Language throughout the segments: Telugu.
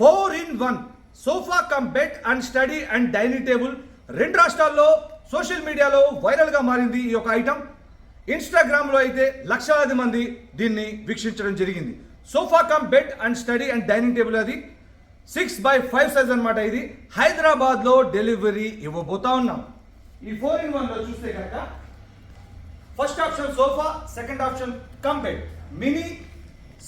Four in one. Sofa cum bed and study and dining table. రెండు రాష్ట్రాల్లో సోషల్ మీడియాలో వైరల్గా మారింది ఈ యొక్క ఐటమ్. ఇన్స్టాగ్రామ్లో అయితే లక్షలాది మంది దీన్ని వీక్షించడం జరిగింది. Sofa cum bed and study and dining table అది. సిక్స్ బై ఫైవ్ సైజ్ అనమాట ఇది. హైదరాబాద్లో డెలివరీ ఇవ్వబోతా ఉన్నాం. ఈ ఫోర్ ఇన్ వన్లో చూస్తే కనుక first option sofa second option cum bed mini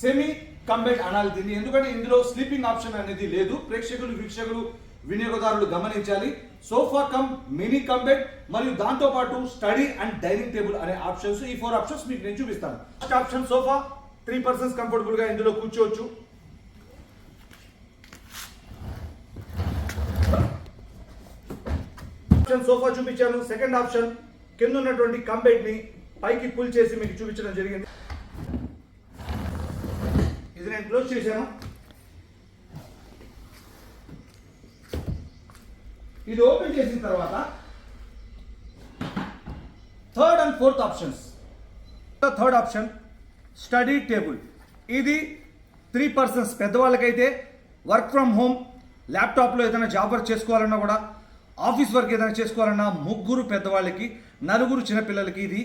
semi cum bed అనాలి దీన్ని ఎందుకంటే ఇందులో స్లీపింగ్ ఆప్షన్ అనేది లేదు. ప్రేక్షకులు వీక్షకులు వినియోగదారులు గమనించాలి. సోఫా కమ్ మినీ కంబెట్ మరియు దాంతో పాటు స్టడీ అండ్ డైనింగ్ టేబుల్ అనే ఆప్షన్స్ ఈ ఫోర్ ఆప్షన్స్ మీకు నేను చూపిస్తాను. First option sofa three persons కంఫర్టబుల్గా ఇందులో కూర్చోవచ్చు. ఆప్షన్ సోఫా చూపించాను. సెకండ్ ఆప్షన్ కింద ఉన్నటువంటి కంబెడ్ని పైకి పుల్ చేసి మీకు చూపించడం జరిగింది. ఇది నేను క్లోజ్ చేశాను. ఇది ఓపెన్ చేసిన తర్వాత third and fourth options third option study table ఇది త్రీ పర్సన్స్ పెద్దవాళ్ళకైతే వర్క్ ఫ్రమ్ హోమ్ ల్యాప్టాప్లో ఏదైనా జాబ్ వర్క్ చేసుకోవాలన్నా కూడా ఆఫీస్ వర్క్ ఏదైనా చేసుకోవాలన్నా ముగ్గురు పెద్దవాళ్ళకి నలుగురు చిన్నపిల్లలకి ఇది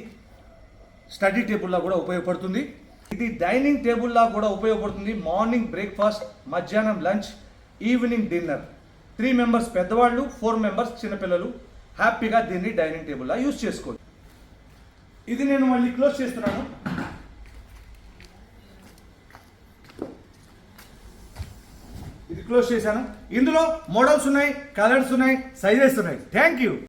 స్టడీ టేబుల్లా కూడా ఉపయోగపడుతుంది. ఇది డైనింగ్ టేబుల్లా కూడా ఉపయోగపడుతుంది. మార్నింగ్ బ్రేక్ఫాస్ట్ మధ్యాహ్నం lunch evening dinner. Three members పెద్దవాళ్ళు ఫోర్ మెంబర్స్ చిన్నపిల్లలు. హ్యాపీగా దీన్ని డైనింగ్ టేబుల్లా యూస్ చేసుకోవచ్చు. ఇది నేను మళ్ళీ క్లోజ్ చేస్తున్నాను. ఇది క్లోజ్ చేశాను. ఇందులో మోడల్స్ ఉన్నాయి కలర్స్ ఉన్నాయి సైజెస్ ఉన్నాయి. Thank you.